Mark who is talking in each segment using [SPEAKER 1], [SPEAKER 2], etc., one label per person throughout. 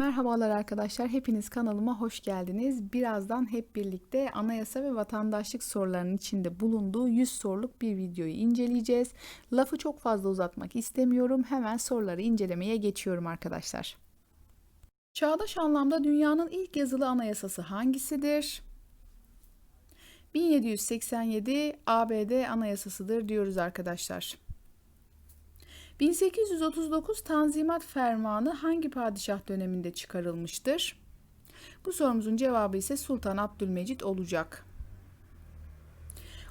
[SPEAKER 1] Merhabalar arkadaşlar, hepiniz kanalıma hoş geldiniz. Birazdan hep birlikte anayasa ve vatandaşlık sorularının içinde bulunduğu 100 soruluk bir videoyu inceleyeceğiz. Lafı çok fazla uzatmak istemiyorum. Hemen soruları incelemeye geçiyorum arkadaşlar. Çağdaş anlamda dünyanın ilk yazılı anayasası hangisidir? 1787 ABD Anayasasıdır diyoruz arkadaşlar. 1839 Tanzimat Fermanı hangi padişah döneminde çıkarılmıştır? Bu sorumuzun cevabı ise Sultan Abdülmecit olacak.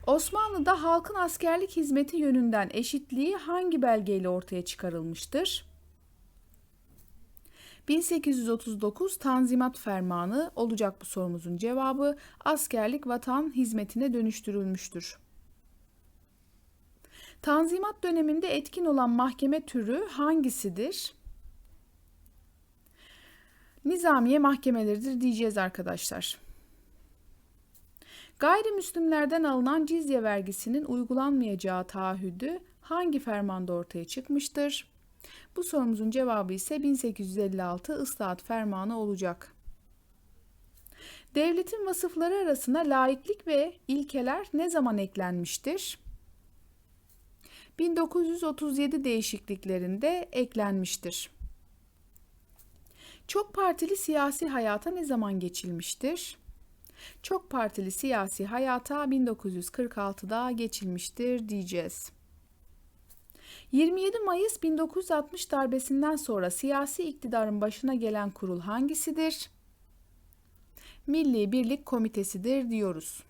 [SPEAKER 1] Osmanlı'da halkın askerlik hizmeti yönünden eşitliği hangi belgeyle ortaya çıkarılmıştır? 1839 Tanzimat Fermanı olacak bu sorumuzun cevabı askerlik vatan hizmetine dönüştürülmüştür. Tanzimat döneminde etkin olan mahkeme türü hangisidir? Nizamiye mahkemeleridir diyeceğiz arkadaşlar. Gayrimüslimlerden alınan cizye vergisinin uygulanmayacağı taahhüdü hangi fermanda ortaya çıkmıştır? Bu sorumuzun cevabı ise 1856 Islahat Fermanı olacak. Devletin vasıfları arasına laiklik ve ilkeler ne zaman eklenmiştir? 1937 değişikliklerinde eklenmiştir. Çok partili siyasi hayata ne zaman geçilmiştir? Çok partili siyasi hayata 1946'da geçilmiştir diyeceğiz. 27 Mayıs 1960 darbesinden sonra siyasi iktidarın başına gelen kurul hangisidir? Milli Birlik Komitesi'dir diyoruz.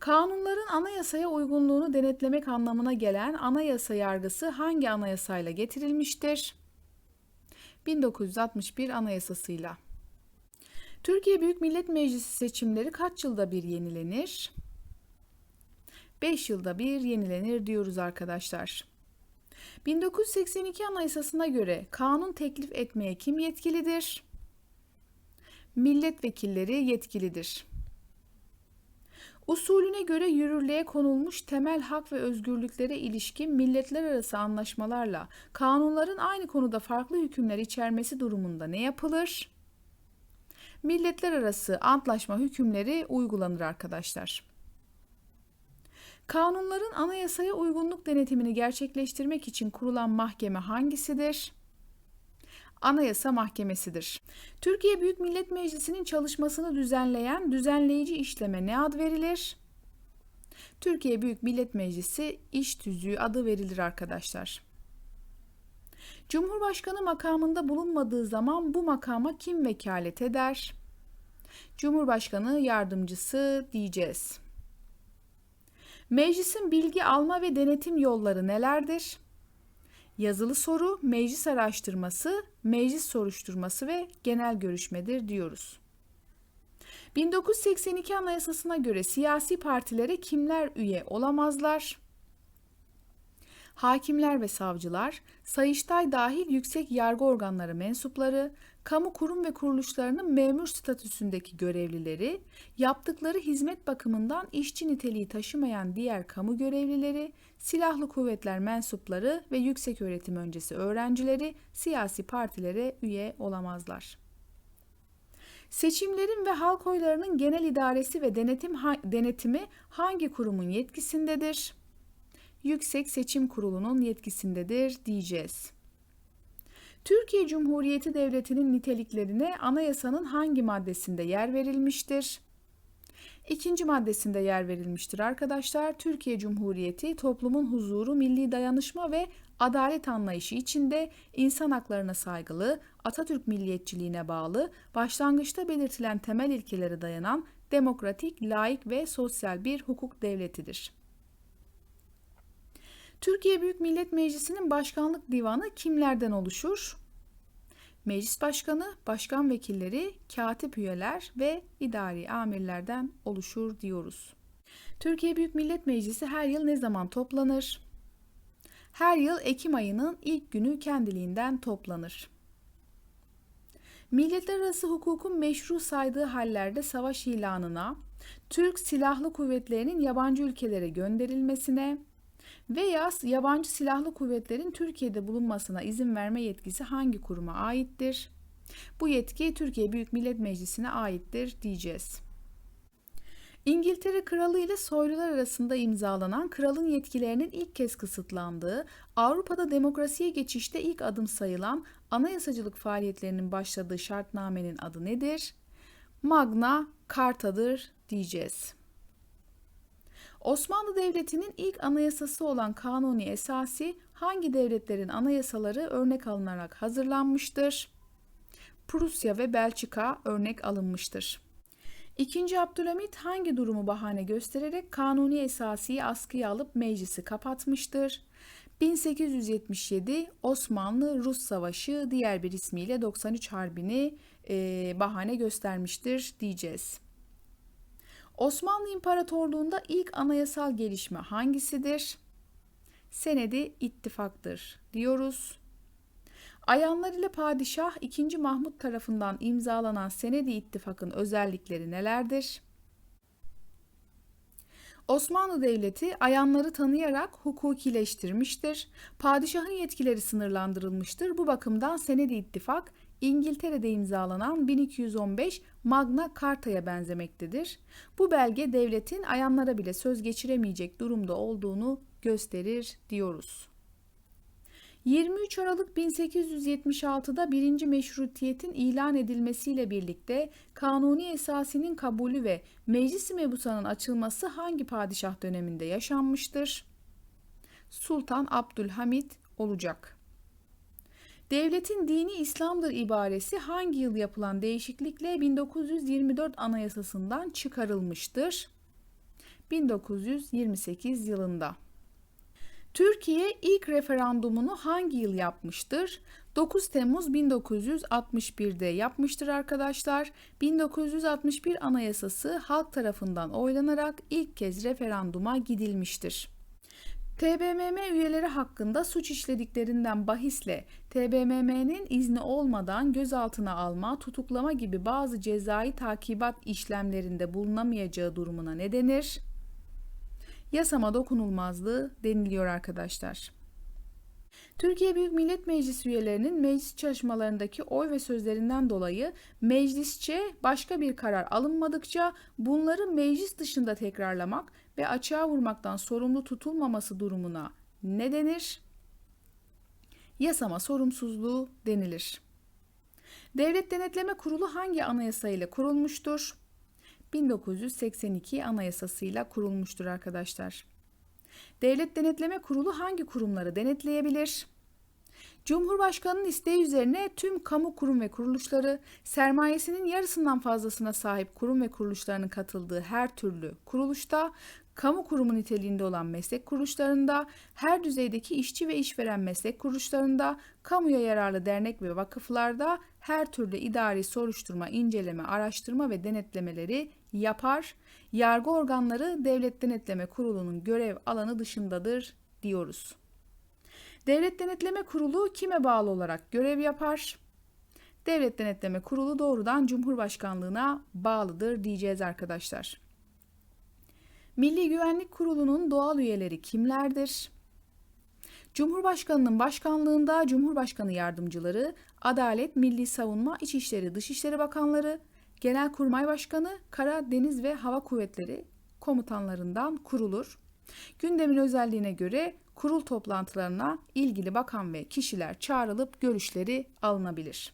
[SPEAKER 1] Kanunların anayasaya uygunluğunu denetlemek anlamına gelen anayasa yargısı hangi anayasayla getirilmiştir? 1961 Anayasasıyla. Türkiye Büyük Millet Meclisi seçimleri kaç yılda bir yenilenir? 5 yılda bir yenilenir diyoruz arkadaşlar. 1982 Anayasasına göre kanun teklif etmeye kim yetkilidir? Milletvekilleri yetkilidir. Usulüne göre yürürlüğe konulmuş temel hak ve özgürlüklere ilişkin milletler arası anlaşmalarla kanunların aynı konuda farklı hükümler içermesi durumunda ne yapılır? Milletler arası antlaşma hükümleri uygulanır arkadaşlar. Kanunların anayasaya uygunluk denetimini gerçekleştirmek için kurulan mahkeme hangisidir? Anayasa Mahkemesidir. Türkiye Büyük Millet Meclisi'nin çalışmasını düzenleyen düzenleyici işleme ne ad verilir? Türkiye Büyük Millet Meclisi İş Tüzüğü adı verilir arkadaşlar. Cumhurbaşkanı makamında bulunmadığı zaman bu makama kim vekalet eder? Cumhurbaşkanı yardımcısı diyeceğiz. Meclisin bilgi alma ve denetim yolları nelerdir? Yazılı soru, meclis araştırması, meclis soruşturması ve genel görüşmedir diyoruz. 1982 Anayasasına göre siyasi partilere kimler üye olamazlar? Hakimler ve savcılar, Sayıştay dahil yüksek yargı organları mensupları, kamu kurum ve kuruluşlarının memur statüsündeki görevlileri, yaptıkları hizmet bakımından işçi niteliği taşımayan diğer kamu görevlileri, silahlı kuvvetler mensupları ve yüksek öğretim öncesi öğrencileri siyasi partilere üye olamazlar. Seçimlerin ve halk oylarının genel idaresi ve denetim denetimi hangi kurumun yetkisindedir? Yüksek Seçim Kurulu'nun yetkisindedir diyeceğiz. Türkiye Cumhuriyeti Devleti'nin niteliklerine anayasanın hangi maddesinde yer verilmiştir? İkinci maddesinde yer verilmiştir arkadaşlar. Türkiye Cumhuriyeti toplumun huzuru, milli dayanışma ve adalet anlayışı içinde insan haklarına saygılı, Atatürk milliyetçiliğine bağlı, başlangıçta belirtilen temel ilkelere dayanan demokratik, laik ve sosyal bir hukuk devletidir. Türkiye Büyük Millet Meclisi'nin başkanlık divanı kimlerden oluşur? Meclis başkanı, başkan vekilleri, katip üyeler ve idari amirlerden oluşur diyoruz. Türkiye Büyük Millet Meclisi her yıl ne zaman toplanır? Her yıl Ekim ayının ilk günü kendiliğinden toplanır. Milletler arası hukukun meşru saydığı hallerde savaş ilanına, Türk Silahlı Kuvvetleri'nin yabancı ülkelere gönderilmesine, veya yabancı silahlı kuvvetlerin Türkiye'de bulunmasına izin verme yetkisi hangi kuruma aittir? Bu yetki Türkiye Büyük Millet Meclisi'ne aittir diyeceğiz. İngiltere Kralı ile soylular arasında imzalanan kralın yetkilerinin ilk kez kısıtlandığı, Avrupa'da demokrasiye geçişte ilk adım sayılan anayasacılık faaliyetlerinin başladığı şartnamenin adı nedir? Magna Carta'dır diyeceğiz. Osmanlı Devleti'nin ilk anayasası olan Kanuni Esasi hangi devletlerin anayasaları örnek alınarak hazırlanmıştır? Prusya ve Belçika örnek alınmıştır. İkinci Abdülhamit hangi durumu bahane göstererek Kanuni Esasi'yi askıya alıp meclisi kapatmıştır? 1877 Osmanlı-Rus Savaşı diğer bir ismiyle 93 Harbi'ni e, bahane göstermiştir diyeceğiz. Osmanlı İmparatorluğu'nda ilk anayasal gelişme hangisidir? Senedi ittifaktır diyoruz. Ayanlar ile Padişah 2. Mahmut tarafından imzalanan Senedi İttifak'ın özellikleri nelerdir? Osmanlı Devleti ayanları tanıyarak hukukileştirmiştir. Padişahın yetkileri sınırlandırılmıştır. Bu bakımdan Senedi İttifak İngiltere'de imzalanan 1215 Magna Carta'ya benzemektedir. Bu belge devletin ayanlara bile söz geçiremeyecek durumda olduğunu gösterir diyoruz. 23 Aralık 1876'da birinci meşrutiyetin ilan edilmesiyle birlikte kanuni esasinin kabulü ve meclis mebusanın açılması hangi padişah döneminde yaşanmıştır? Sultan Abdülhamit olacak. Devletin dini İslam'dır ibaresi hangi yıl yapılan değişiklikle 1924 Anayasasından çıkarılmıştır? 1928 yılında. Türkiye ilk referandumunu hangi yıl yapmıştır? 9 Temmuz 1961'de yapmıştır arkadaşlar. 1961 Anayasası halk tarafından oylanarak ilk kez referanduma gidilmiştir. TBMM üyeleri hakkında suç işlediklerinden bahisle TBMM'nin izni olmadan gözaltına alma, tutuklama gibi bazı cezai takibat işlemlerinde bulunamayacağı durumuna ne denir? Yasama dokunulmazlığı deniliyor arkadaşlar. Türkiye Büyük Millet Meclisi üyelerinin meclis çalışmalarındaki oy ve sözlerinden dolayı meclisçe başka bir karar alınmadıkça bunları meclis dışında tekrarlamak ve açığa vurmaktan sorumlu tutulmaması durumuna ne denir? Yasama sorumsuzluğu denilir. Devlet Denetleme Kurulu hangi anayasa ile kurulmuştur? 1982 Anayasasıyla kurulmuştur arkadaşlar. Devlet Denetleme Kurulu hangi kurumları denetleyebilir? Cumhurbaşkanının isteği üzerine tüm kamu kurum ve kuruluşları, sermayesinin yarısından fazlasına sahip kurum ve kuruluşlarının katıldığı her türlü kuruluşta, kamu kurumu niteliğinde olan meslek kuruluşlarında, her düzeydeki işçi ve işveren meslek kuruluşlarında, kamuya yararlı dernek ve vakıflarda her türlü idari soruşturma, inceleme, araştırma ve denetlemeleri yapar. Yargı organları Devlet Denetleme Kurulu'nun görev alanı dışındadır diyoruz. Devlet Denetleme Kurulu kime bağlı olarak görev yapar? Devlet Denetleme Kurulu doğrudan Cumhurbaşkanlığına bağlıdır diyeceğiz arkadaşlar. Milli Güvenlik Kurulu'nun doğal üyeleri kimlerdir? Cumhurbaşkanının başkanlığında Cumhurbaşkanı yardımcıları, Adalet, Milli Savunma, İçişleri, Dışişleri Bakanları, Genelkurmay Başkanı, Kara, Deniz ve Hava Kuvvetleri komutanlarından kurulur. Gündemin özelliğine göre kurul toplantılarına ilgili bakan ve kişiler çağrılıp görüşleri alınabilir.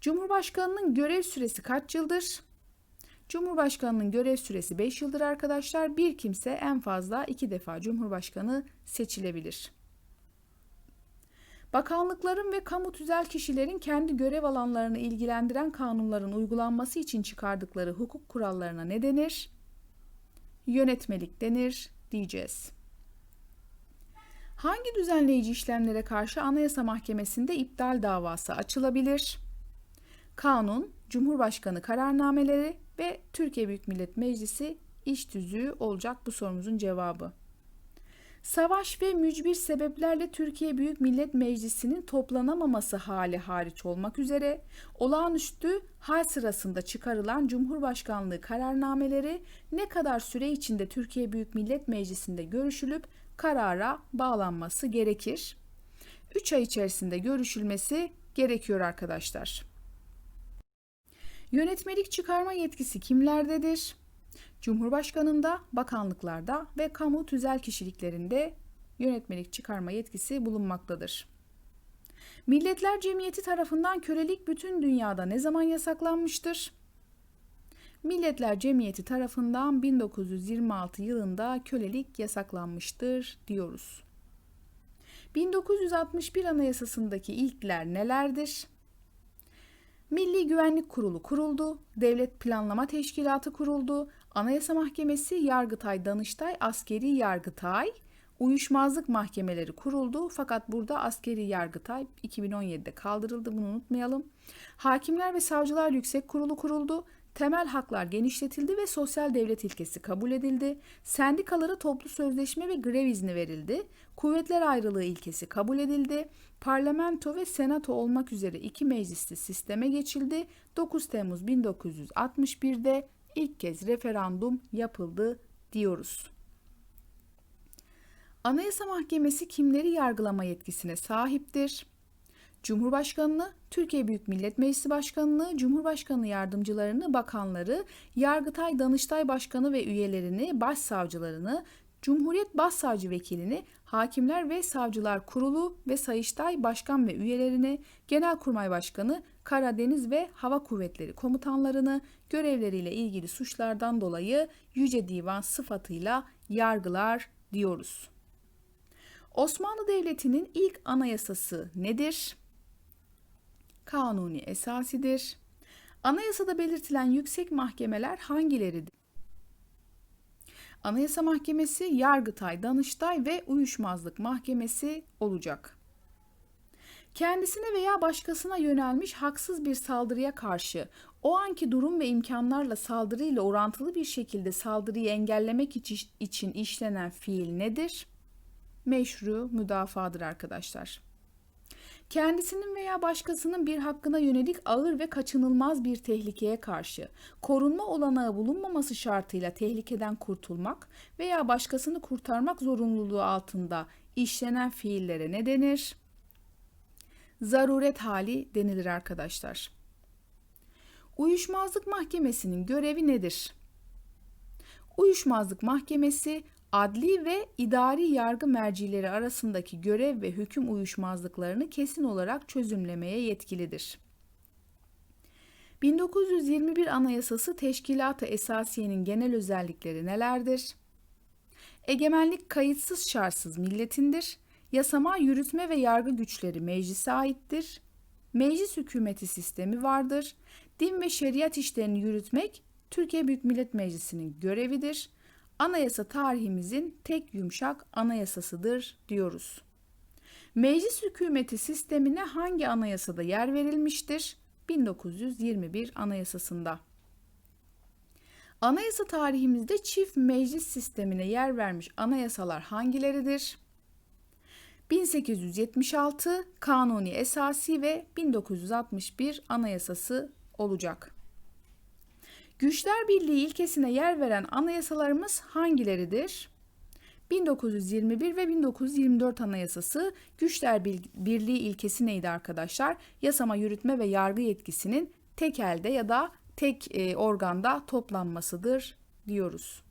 [SPEAKER 1] Cumhurbaşkanının görev süresi kaç yıldır? Cumhurbaşkanının görev süresi 5 yıldır arkadaşlar. Bir kimse en fazla 2 defa Cumhurbaşkanı seçilebilir. Bakanlıkların ve kamu tüzel kişilerin kendi görev alanlarını ilgilendiren kanunların uygulanması için çıkardıkları hukuk kurallarına ne denir? Yönetmelik denir diyeceğiz. Hangi düzenleyici işlemlere karşı Anayasa Mahkemesi'nde iptal davası açılabilir? Kanun, Cumhurbaşkanı kararnameleri ve Türkiye Büyük Millet Meclisi iş tüzüğü olacak bu sorumuzun cevabı. Savaş ve mücbir sebeplerle Türkiye Büyük Millet Meclisi'nin toplanamaması hali hariç olmak üzere olağanüstü hal sırasında çıkarılan Cumhurbaşkanlığı kararnameleri ne kadar süre içinde Türkiye Büyük Millet Meclisi'nde görüşülüp karara bağlanması gerekir. 3 ay içerisinde görüşülmesi gerekiyor arkadaşlar. Yönetmelik çıkarma yetkisi kimlerdedir? Cumhurbaşkanında, bakanlıklarda ve kamu tüzel kişiliklerinde yönetmelik çıkarma yetkisi bulunmaktadır. Milletler Cemiyeti tarafından kölelik bütün dünyada ne zaman yasaklanmıştır? Milletler Cemiyeti tarafından 1926 yılında kölelik yasaklanmıştır diyoruz. 1961 Anayasası'ndaki ilkler nelerdir? Milli Güvenlik Kurulu kuruldu, Devlet Planlama Teşkilatı kuruldu, Anayasa Mahkemesi, Yargıtay, Danıştay, Askeri Yargıtay, uyuşmazlık mahkemeleri kuruldu fakat burada askeri yargıtay 2017'de kaldırıldı bunu unutmayalım. Hakimler ve Savcılar Yüksek Kurulu kuruldu. Temel haklar genişletildi ve sosyal devlet ilkesi kabul edildi. Sendikalara toplu sözleşme ve grev izni verildi. Kuvvetler ayrılığı ilkesi kabul edildi. Parlamento ve senato olmak üzere iki meclisli sisteme geçildi. 9 Temmuz 1961'de ilk kez referandum yapıldı diyoruz. Anayasa Mahkemesi kimleri yargılama yetkisine sahiptir? Cumhurbaşkanını, Türkiye Büyük Millet Meclisi Başkanını, Cumhurbaşkanı yardımcılarını, bakanları, Yargıtay Danıştay Başkanı ve üyelerini, başsavcılarını, Cumhuriyet Başsavcı Vekilini, Hakimler ve Savcılar Kurulu ve Sayıştay Başkan ve üyelerini, Genelkurmay Başkanı, Karadeniz ve Hava Kuvvetleri komutanlarını görevleriyle ilgili suçlardan dolayı Yüce Divan sıfatıyla yargılar diyoruz. Osmanlı Devleti'nin ilk anayasası nedir? Kanuni esasidir. Anayasada belirtilen yüksek mahkemeler hangileridir? Anayasa Mahkemesi, Yargıtay, Danıştay ve Uyuşmazlık Mahkemesi olacak. Kendisine veya başkasına yönelmiş haksız bir saldırıya karşı o anki durum ve imkanlarla saldırıyla orantılı bir şekilde saldırıyı engellemek için işlenen fiil nedir? Meşru müdafadır arkadaşlar. Kendisinin veya başkasının bir hakkına yönelik ağır ve kaçınılmaz bir tehlikeye karşı korunma olanağı bulunmaması şartıyla tehlikeden kurtulmak veya başkasını kurtarmak zorunluluğu altında işlenen fiillere ne denir? Zaruret hali denilir arkadaşlar. Uyuşmazlık Mahkemesi'nin görevi nedir? Uyuşmazlık Mahkemesi adli ve idari yargı mercileri arasındaki görev ve hüküm uyuşmazlıklarını kesin olarak çözümlemeye yetkilidir. 1921 Anayasası Teşkilat-ı Esasiye'nin genel özellikleri nelerdir? Egemenlik kayıtsız şartsız milletindir. Yasama, yürütme ve yargı güçleri meclise aittir. Meclis hükümeti sistemi vardır. Din ve şeriat işlerini yürütmek Türkiye Büyük Millet Meclisi'nin görevidir anayasa tarihimizin tek yumuşak anayasasıdır diyoruz. Meclis hükümeti sistemine hangi anayasada yer verilmiştir? 1921 Anayasasında. Anayasa tarihimizde çift meclis sistemine yer vermiş anayasalar hangileridir? 1876 Kanuni Esası ve 1961 Anayasası olacak. Güçler Birliği ilkesine yer veren anayasalarımız hangileridir? 1921 ve 1924 Anayasası Güçler Birliği ilkesi neydi arkadaşlar? Yasama, yürütme ve yargı yetkisinin tek elde ya da tek e, organda toplanmasıdır diyoruz.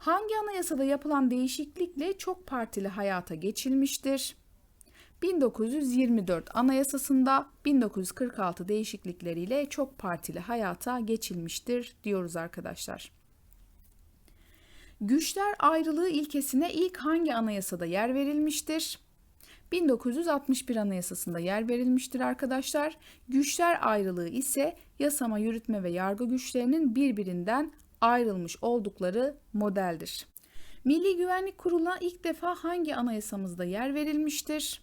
[SPEAKER 1] Hangi anayasada yapılan değişiklikle çok partili hayata geçilmiştir? 1924 Anayasasında 1946 değişiklikleriyle çok partili hayata geçilmiştir diyoruz arkadaşlar. Güçler ayrılığı ilkesine ilk hangi anayasada yer verilmiştir? 1961 Anayasasında yer verilmiştir arkadaşlar. Güçler ayrılığı ise yasama, yürütme ve yargı güçlerinin birbirinden ayrılmış oldukları modeldir. Milli Güvenlik Kurulu'na ilk defa hangi anayasamızda yer verilmiştir?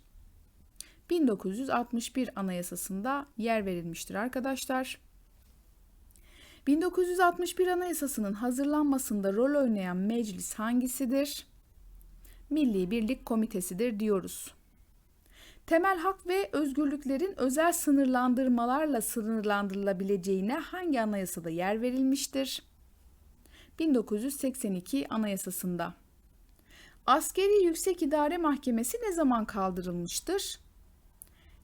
[SPEAKER 1] 1961 Anayasası'nda yer verilmiştir arkadaşlar. 1961 Anayasası'nın hazırlanmasında rol oynayan meclis hangisidir? Milli Birlik Komitesi'dir diyoruz. Temel hak ve özgürlüklerin özel sınırlandırmalarla sınırlandırılabileceğine hangi anayasada yer verilmiştir? 1982 Anayasası'nda. Askeri Yüksek İdare Mahkemesi ne zaman kaldırılmıştır?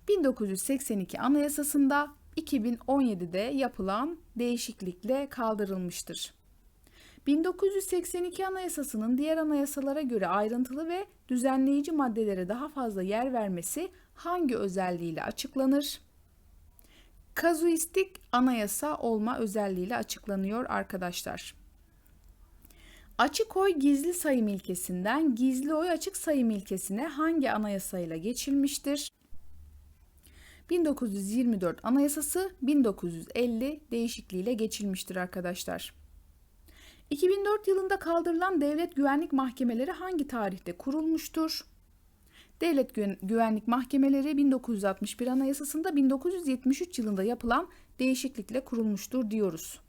[SPEAKER 1] 1982 Anayasası'nda 2017'de yapılan değişiklikle kaldırılmıştır. 1982 Anayasası'nın diğer anayasalara göre ayrıntılı ve düzenleyici maddelere daha fazla yer vermesi hangi özelliğiyle açıklanır? Kazuistik anayasa olma özelliğiyle açıklanıyor arkadaşlar. Açık oy gizli sayım ilkesinden gizli oy açık sayım ilkesine hangi anayasayla geçilmiştir? 1924 Anayasası 1950 değişikliğiyle geçilmiştir arkadaşlar. 2004 yılında kaldırılan devlet güvenlik mahkemeleri hangi tarihte kurulmuştur? Devlet Güvenlik Mahkemeleri 1961 Anayasası'nda 1973 yılında yapılan değişiklikle kurulmuştur diyoruz.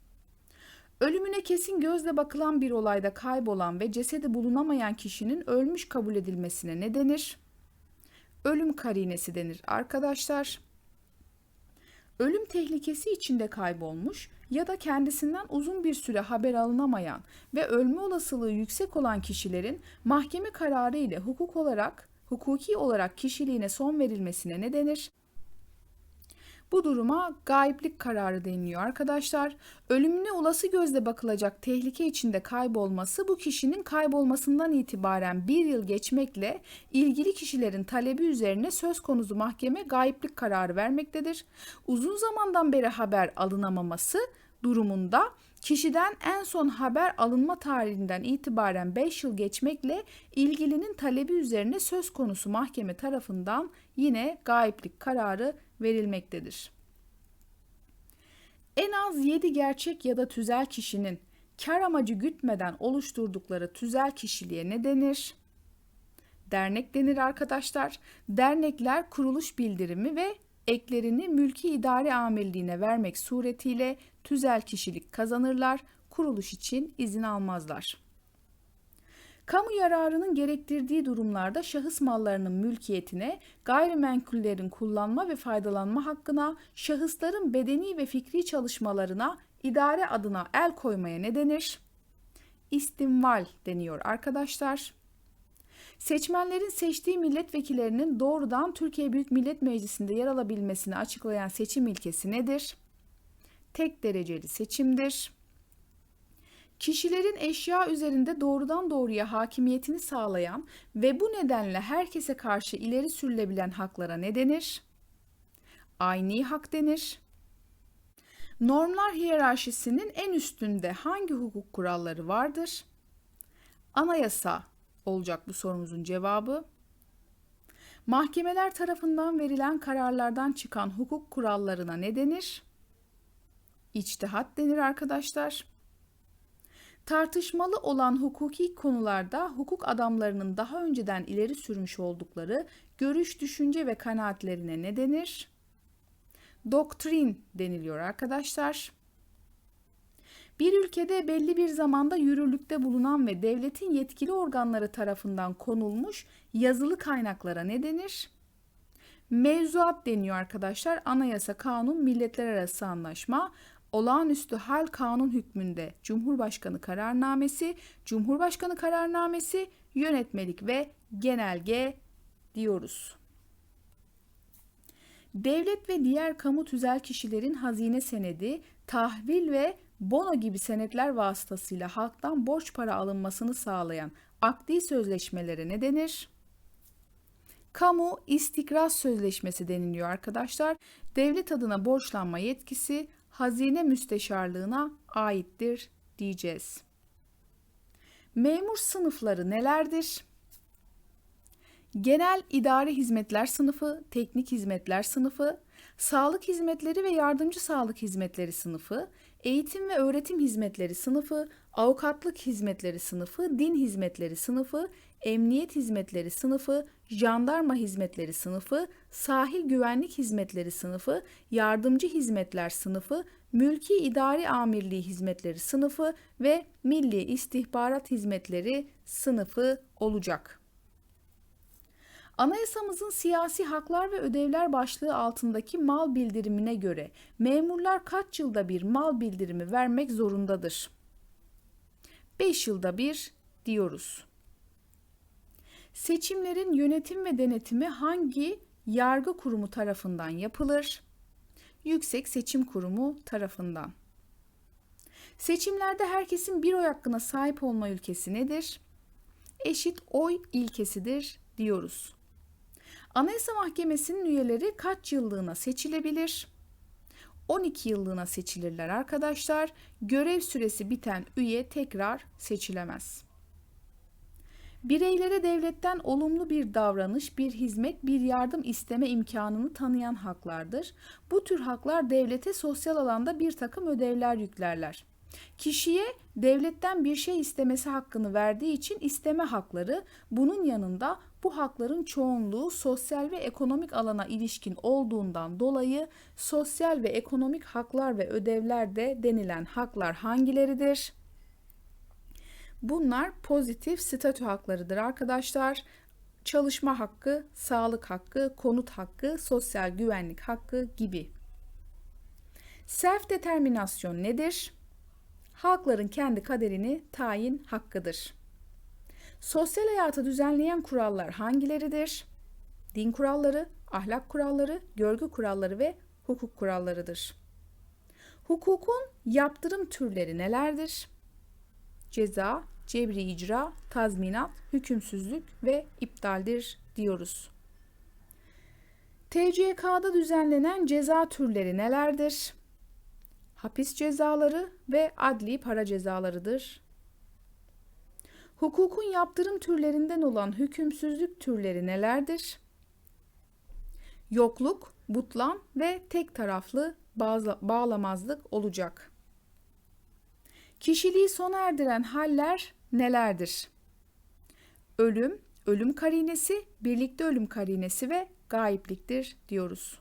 [SPEAKER 1] Ölümüne kesin gözle bakılan bir olayda kaybolan ve cesedi bulunamayan kişinin ölmüş kabul edilmesine ne denir? Ölüm karinesi denir arkadaşlar. Ölüm tehlikesi içinde kaybolmuş ya da kendisinden uzun bir süre haber alınamayan ve ölme olasılığı yüksek olan kişilerin mahkeme kararı ile hukuk olarak hukuki olarak kişiliğine son verilmesine ne denir? Bu duruma gayiplik kararı deniliyor arkadaşlar. Ölümüne olası gözle bakılacak tehlike içinde kaybolması bu kişinin kaybolmasından itibaren bir yıl geçmekle ilgili kişilerin talebi üzerine söz konusu mahkeme gayiplik kararı vermektedir. Uzun zamandan beri haber alınamaması durumunda kişiden en son haber alınma tarihinden itibaren 5 yıl geçmekle ilgilinin talebi üzerine söz konusu mahkeme tarafından yine gayiplik kararı verilmektedir. En az 7 gerçek ya da tüzel kişinin kar amacı gütmeden oluşturdukları tüzel kişiliğe ne denir? Dernek denir arkadaşlar. Dernekler kuruluş bildirimi ve eklerini mülki idare amirliğine vermek suretiyle tüzel kişilik kazanırlar, kuruluş için izin almazlar. Kamu yararının gerektirdiği durumlarda şahıs mallarının mülkiyetine, gayrimenkullerin kullanma ve faydalanma hakkına, şahısların bedeni ve fikri çalışmalarına idare adına el koymaya ne denir? İstimval deniyor arkadaşlar. Seçmenlerin seçtiği milletvekillerinin doğrudan Türkiye Büyük Millet Meclisi'nde yer alabilmesini açıklayan seçim ilkesi nedir? Tek dereceli seçimdir. Kişilerin eşya üzerinde doğrudan doğruya hakimiyetini sağlayan ve bu nedenle herkese karşı ileri sürülebilen haklara ne denir? Aynı hak denir. Normlar hiyerarşisinin en üstünde hangi hukuk kuralları vardır? Anayasa olacak bu sorumuzun cevabı. Mahkemeler tarafından verilen kararlardan çıkan hukuk kurallarına ne denir? İçtihat denir arkadaşlar. Tartışmalı olan hukuki konularda hukuk adamlarının daha önceden ileri sürmüş oldukları görüş, düşünce ve kanaatlerine ne denir? Doktrin deniliyor arkadaşlar. Bir ülkede belli bir zamanda yürürlükte bulunan ve devletin yetkili organları tarafından konulmuş yazılı kaynaklara ne denir? Mevzuat deniyor arkadaşlar. Anayasa, kanun, milletler arası anlaşma, olağanüstü hal kanun hükmünde Cumhurbaşkanı kararnamesi, Cumhurbaşkanı kararnamesi, yönetmelik ve genelge diyoruz. Devlet ve diğer kamu tüzel kişilerin hazine senedi, tahvil ve bono gibi senetler vasıtasıyla halktan borç para alınmasını sağlayan akdi sözleşmelere ne denir? Kamu istikraz sözleşmesi deniliyor arkadaşlar. Devlet adına borçlanma yetkisi hazine müsteşarlığına aittir diyeceğiz. Memur sınıfları nelerdir? Genel idare hizmetler sınıfı, teknik hizmetler sınıfı, sağlık hizmetleri ve yardımcı sağlık hizmetleri sınıfı, eğitim ve öğretim hizmetleri sınıfı, avukatlık hizmetleri sınıfı, din hizmetleri sınıfı, emniyet hizmetleri sınıfı, jandarma hizmetleri sınıfı, sahil güvenlik hizmetleri sınıfı, yardımcı hizmetler sınıfı, mülki idari amirliği hizmetleri sınıfı ve milli istihbarat hizmetleri sınıfı olacak. Anayasamızın siyasi haklar ve ödevler başlığı altındaki mal bildirimine göre memurlar kaç yılda bir mal bildirimi vermek zorundadır? 5 yılda bir diyoruz. Seçimlerin yönetim ve denetimi hangi yargı kurumu tarafından yapılır. Yüksek Seçim Kurumu tarafından. Seçimlerde herkesin bir oy hakkına sahip olma ülkesi nedir? Eşit oy ilkesidir diyoruz. Anayasa Mahkemesi'nin üyeleri kaç yıllığına seçilebilir? 12 yıllığına seçilirler arkadaşlar. Görev süresi biten üye tekrar seçilemez. Bireylere devletten olumlu bir davranış, bir hizmet, bir yardım isteme imkanını tanıyan haklardır. Bu tür haklar devlete sosyal alanda bir takım ödevler yüklerler. Kişiye devletten bir şey istemesi hakkını verdiği için isteme hakları, bunun yanında bu hakların çoğunluğu sosyal ve ekonomik alana ilişkin olduğundan dolayı sosyal ve ekonomik haklar ve ödevler de denilen haklar hangileridir? Bunlar pozitif statü haklarıdır arkadaşlar. Çalışma hakkı, sağlık hakkı, konut hakkı, sosyal güvenlik hakkı gibi. Self determinasyon nedir? Halkların kendi kaderini tayin hakkıdır. Sosyal hayatı düzenleyen kurallar hangileridir? Din kuralları, ahlak kuralları, görgü kuralları ve hukuk kurallarıdır. Hukukun yaptırım türleri nelerdir? Ceza, cebri icra, tazminat, hükümsüzlük ve iptaldir diyoruz. TCK'da düzenlenen ceza türleri nelerdir? Hapis cezaları ve adli para cezalarıdır Hukukun yaptırım türlerinden olan hükümsüzlük türleri nelerdir? Yokluk, butlan ve tek taraflı bağlamazlık olacak. Kişiliği sona erdiren haller nelerdir? Ölüm, ölüm karinesi, birlikte ölüm karinesi ve gayipliktir diyoruz.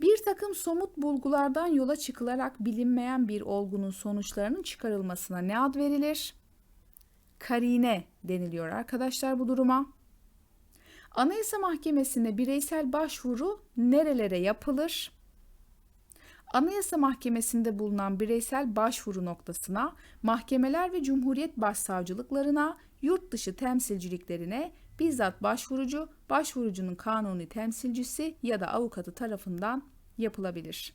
[SPEAKER 1] Bir takım somut bulgulardan yola çıkılarak bilinmeyen bir olgunun sonuçlarının çıkarılmasına ne ad verilir? Karine deniliyor arkadaşlar bu duruma. Anayasa Mahkemesi'ne bireysel başvuru nerelere yapılır? Anayasa Mahkemesi'nde bulunan bireysel başvuru noktasına mahkemeler ve Cumhuriyet Başsavcılıklarına, yurt dışı temsilciliklerine bizzat başvurucu, başvurucunun kanuni temsilcisi ya da avukatı tarafından yapılabilir.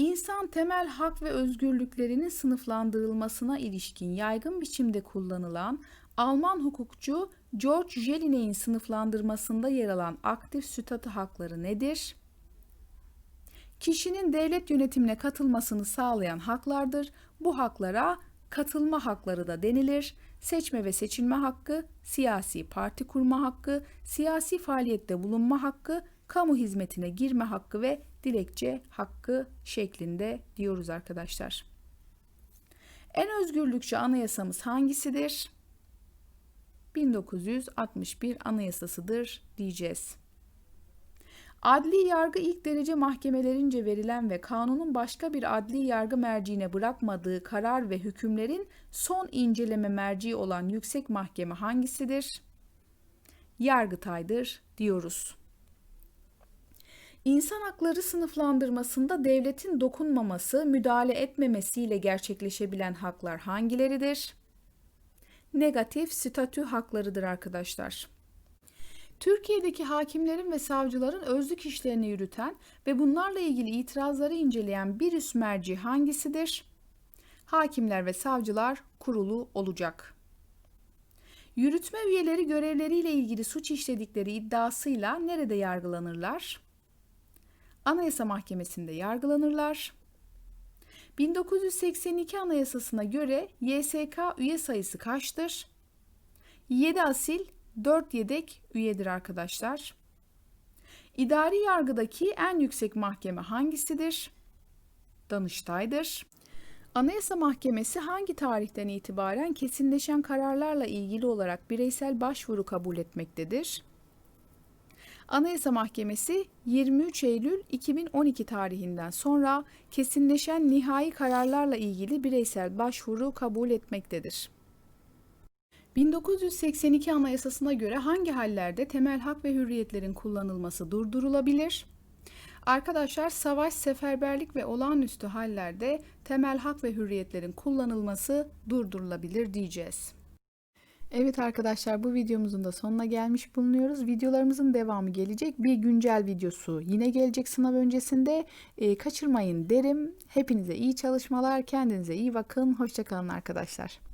[SPEAKER 1] İnsan temel hak ve özgürlüklerinin sınıflandırılmasına ilişkin yaygın biçimde kullanılan Alman hukukçu George Jelinek'in sınıflandırmasında yer alan aktif sütatı hakları nedir? Kişinin devlet yönetimine katılmasını sağlayan haklardır. Bu haklara katılma hakları da denilir. Seçme ve seçilme hakkı, siyasi parti kurma hakkı, siyasi faaliyette bulunma hakkı, kamu hizmetine girme hakkı ve dilekçe hakkı şeklinde diyoruz arkadaşlar. En özgürlükçü anayasamız hangisidir? 1961 anayasasıdır diyeceğiz. Adli yargı ilk derece mahkemelerince verilen ve kanunun başka bir adli yargı merciine bırakmadığı karar ve hükümlerin son inceleme merci olan yüksek mahkeme hangisidir? Yargıtay'dır diyoruz. İnsan hakları sınıflandırmasında devletin dokunmaması, müdahale etmemesiyle gerçekleşebilen haklar hangileridir? Negatif statü haklarıdır arkadaşlar. Türkiye'deki hakimlerin ve savcıların özlük işlerini yürüten ve bunlarla ilgili itirazları inceleyen bir üst merci hangisidir? Hakimler ve Savcılar Kurulu olacak. Yürütme üyeleri görevleriyle ilgili suç işledikleri iddiasıyla nerede yargılanırlar? Anayasa Mahkemesi'nde yargılanırlar. 1982 Anayasasına göre YSK üye sayısı kaçtır? 7 asil, 4 yedek üyedir arkadaşlar. İdari yargıdaki en yüksek mahkeme hangisidir? Danıştay'dır. Anayasa Mahkemesi hangi tarihten itibaren kesinleşen kararlarla ilgili olarak bireysel başvuru kabul etmektedir? Anayasa Mahkemesi 23 Eylül 2012 tarihinden sonra kesinleşen nihai kararlarla ilgili bireysel başvuru kabul etmektedir. 1982 Anayasasına göre hangi hallerde temel hak ve hürriyetlerin kullanılması durdurulabilir? Arkadaşlar savaş, seferberlik ve olağanüstü hallerde temel hak ve hürriyetlerin kullanılması durdurulabilir diyeceğiz. Evet arkadaşlar bu videomuzun da sonuna gelmiş bulunuyoruz. Videolarımızın devamı gelecek. Bir güncel videosu yine gelecek sınav öncesinde. Ee, kaçırmayın derim. Hepinize iyi çalışmalar. Kendinize iyi bakın. Hoşçakalın arkadaşlar.